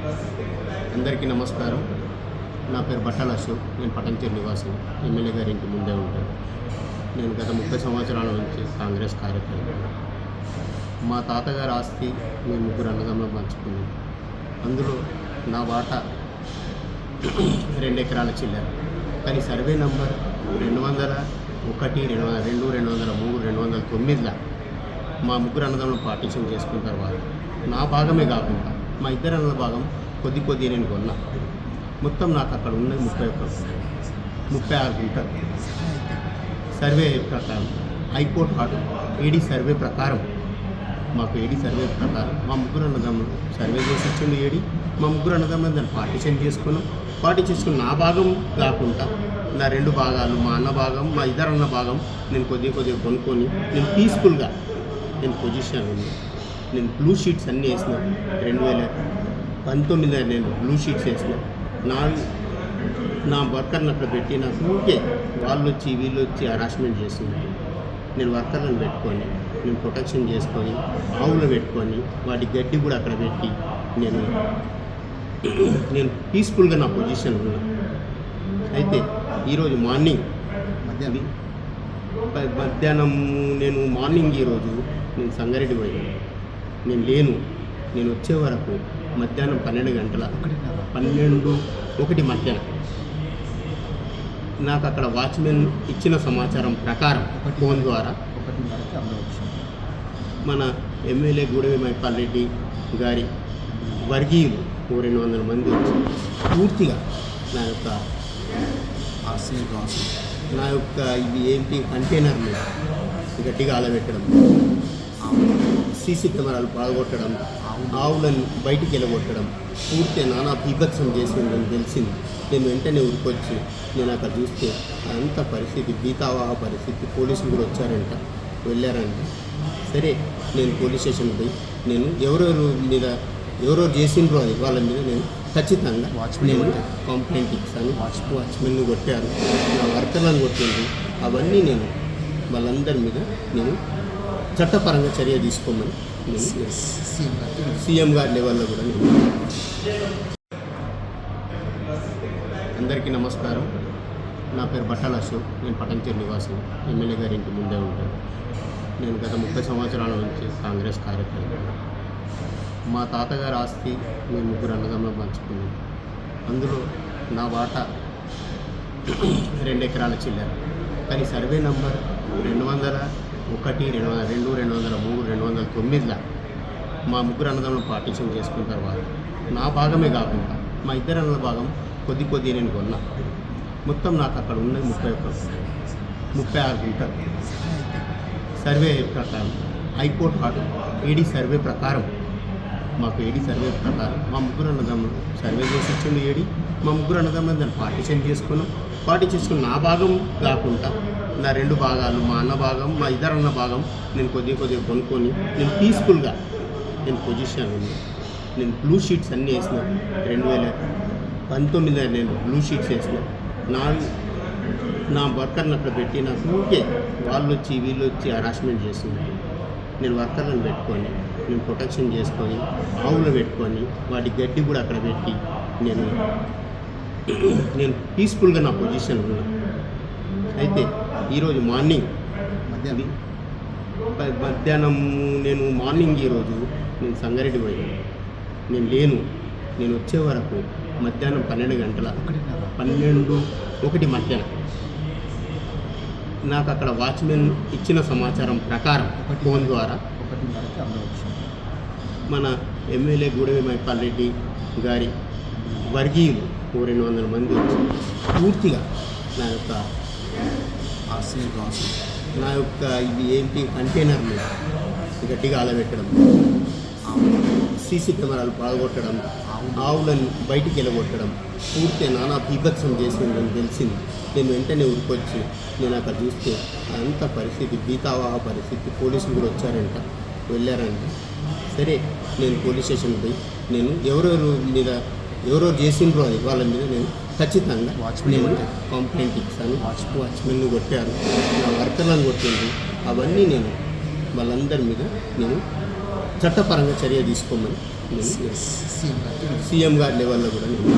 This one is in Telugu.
అందరికీ నమస్కారం. నా పేరు బట్టల అశోక్. నేను పటంచేరు నివాసం. ఎమ్మెల్యే గారి ఇంటి ముందే ఉంటాను. నేను గత ముప్పై సంవత్సరాల నుంచి కాంగ్రెస్ కార్యకర్త. మా తాతగారి ఆస్తి మేము ముగ్గురు అన్నదమ్ములు పంచుకున్నాం. అందులో నా వాటా రెండు ఎకరాల చిల్లర. కానీ సర్వే నంబర్ రెండు వందల ఒకటి రెండు వందల రెండు రెండు వందల మూడు రెండు వందల తొమ్మిదిలో మా ముగ్గురు అన్నదమ్ములు పార్టీషన్ చేసుకున్న తర్వాత నా భాగమే కాకుండా మా ఇద్దరు అన్నల భాగం కొద్ది కొద్ది నేను కొన్నా. మొత్తం నాకు అక్కడ ఉన్నది ముప్పై ఒక్క ముప్పై ఆరు గుంటలు. సర్వే ప్రకారం హైకోర్టు ఆర్డర్ ఏడీ సర్వే ప్రకారం మాకు ఏడీ సర్వే ప్రకారం మా ముగ్గురు అన్నదమ్ములు సర్వే చేసి వచ్చింది ఏడి మా ముగ్గురు అన్నదమ్ములు దాన్ని పార్టీషన్ చేసుకున్నాం. పార్టీ చేసుకుని నా భాగం కాకుండా నా రెండు భాగాలు మా అన్న భాగం మా ఇద్దరు అన్న భాగం నేను కొద్దిగా కొద్దిగా కొనుక్కొని నేను పీస్ఫుల్గా నేను పొజిషన్ ఉంది నేను బ్లూ షీట్స్ అన్నీ వేసిన. రెండు వేల పంతొమ్మిదిలో నేను బ్లూ షీట్స్ వేసిన. నా నా వర్కర్ని అక్కడ పెట్టి నాకు ఊరికే వాళ్ళు వచ్చి వీళ్ళు వచ్చి హరాస్మెంట్ చేస్తున్నారు. నేను వర్కర్లను పెట్టుకొని నేను ప్రొటెక్షన్ చేసుకొని ఆవులు పెట్టుకొని వాటి గడ్డి కూడా అక్కడ పెట్టి నేను నేను పీస్ఫుల్గా నా పొజిషన్ ఉన్నా. అయితే ఈరోజు మార్నింగ్ మధ్యాహ్నం. మధ్యాహ్నం నేను మార్నింగ్ ఈరోజు నేను సంగారెడ్డి పోయాను. నేను లేను. నేను వచ్చే వరకు మధ్యాహ్నం పన్నెండు గంటల పన్నెండు ఒకటి మధ్యాహ్నం. నాకు అక్కడ వాచ్మెన్ ఇచ్చిన సమాచారం ప్రకారం ఫోన్ ద్వారా మన ఎమ్మెల్యే గూడెం మైపాల్ రెడ్డి గారి వర్గీయులు ఓ రెండు వందల మంది వచ్చి పూర్తిగా నా యొక్క నా యొక్క ఇది ఏంటి కంటైనర్లు గట్టిగా ఆలబెట్టడం. సీసీ కెమెరాలు పాల్గొట్టడం ఆవులను బయటికి వెళ్ళగొట్టడం పూర్తి నానా బీభత్సం చేసిందని తెలిసింది. నేను వెంటనే ఉరికొచ్చి నేను అక్కడ చూస్తే అంత పరిస్థితి భీతావాహ పరిస్థితి. పోలీసులు కూడా వచ్చారంట వెళ్ళారంట. సరే నేను పోలీస్ స్టేషన్ పోయి నేను ఎవరెవరు మీద ఎవరెవరు చేసిండ్రో అది వాళ్ళ మీద నేను ఖచ్చితంగా నేను. కంప్లైంట్ ఇస్తాను. వాచ్మెన్ కొట్టారు. నా వర్కర్లను కొట్టింది అవన్నీ నేను వాళ్ళందరి మీద నేను చట్టపరంగా చర్య తీసుకోమని సీఎం గారి లెవెల్లో కూడా అందరికీ నమస్కారం. నా పేరు బట్టాల అశోక్. నేను పటంచేరు నివాసం. ఎమ్మెల్యే గారి ఇంటి ముందే ఉంటాను. నేను గత ముప్పై సంవత్సరాల నుంచి కాంగ్రెస్ కార్యకర్త. మా తాతగారి ఆస్తి మేము ముగ్గురు అన్నదమ్ములు పంచుకున్నాం. అందులో నా వాటా రెండు ఎకరాల చిల్లర. కానీ సర్వే నంబర్ రెండు వందల ఒకటి రెండు వందల రెండు రెండు వందల మూడు రెండు వందల తొమ్మిదిలో మా ముగ్గురు అన్నదమ్ములు పార్టీషన్ చేసుకున్న తర్వాత నా భాగమే కాకుండా మా ఇద్దరు అన్నల భాగం కొద్ది కొద్ది నేను కొన్నా. మొత్తం నాకు అక్కడ ఉన్నది ముప్పై ఒక్క ముప్పై ఆరు గుంటలు. సర్వే ప్రకారం హైకోర్టు ఆర్డర్ ఏడీ సర్వే ప్రకారం మాకు ఏడీ సర్వే ప్రకారం మా ముగ్గురు అన్నదమ్ములు సర్వే చేసి వచ్చింది ఏడి. మా ముగ్గురు అన్నదమ్ములు దాన్ని పార్టీషన్ చేసుకున్నాం. పార్టీ చేసుకుని నా భాగం కాకుండా నా రెండు భాగాలు మా అన్న భాగం మా ఇద్దరు అన్న భాగం నేను కొద్దిగా కొద్దిగా కొనుక్కొని నేను పీస్ఫుల్గా నేను పొజిషన్ ఉంది. నేను బ్లూ షీట్స్ అన్నీ వేసిన రెండు వేల పంతొమ్మిదిలో నేను బ్లూ షీట్స్ వేసిన. నా నా వర్కర్ని అక్కడ పెట్టి నాకు ఊరికే వాళ్ళు వచ్చి వీళ్ళు వచ్చి హరాస్మెంట్ చేస్తున్నారు. నేను వర్కర్లను పెట్టుకొని నేను ప్రొటెక్షన్ చేసుకొని ఆవులు పెట్టుకొని వాటి గడ్డి కూడా అక్కడ పెట్టి నేను నేను పీస్ఫుల్గా నా పొజిషన్ ఉన్నా. అయితే ఈరోజు మార్నింగ్ మధ్యాహ్నం మధ్యాహ్నం నేను మార్నింగ్ ఈరోజు నేను సంగారెడ్డి పోయాను. నేను లేను. నేను వచ్చే వరకు మధ్యాహ్నం పన్నెండు గంటల పన్నెండు ఒకటి మధ్యాహ్నం. నాకు అక్కడ వాచ్మెన్ ఇచ్చిన సమాచారం ప్రకారం ఫోన్ ద్వారా మన ఎమ్మెల్యే గూడెం మైపాల్ రెడ్డి గారి వర్గీయులు ఓ రెండు వందల మంది పూర్తిగా నా యొక్క నా యొక్క ఇది ఏంటి కంటైనర్లు గట్టిగా అలబెట్టడం సీసీ కెమెరాలు పాల్గొట్టడం ఆవులను బయటికి వెళ్ళగొట్టడం పూర్తి నానా బీభత్సం చేసిందని తెలిసింది. నేను వెంటనే ఉరికొచ్చి నేను అక్కడ చూస్తే అంత పరిస్థితి భీతావాహ పరిస్థితి. పోలీసులు కూడా వచ్చారంట వెళ్ళారంట. సరే నేను పోలీస్ స్టేషన్ పోయి నేను ఎవరెవరు మీద ఎవరెవరు చేసిండ్రో అది వాళ్ళ మీద నేను ఖచ్చితంగా కొట్టారు. కంప్లైంట్ ఇస్తాను. వాచ్మెన్ కొట్టారు నా వర్కర్లను కొట్టింది అవన్నీ నేను వాళ్ళందరి మీద నేను చట్టపరంగా చర్య తీసుకోమని సీఎం గారి లెవెల్లో కూడా నేను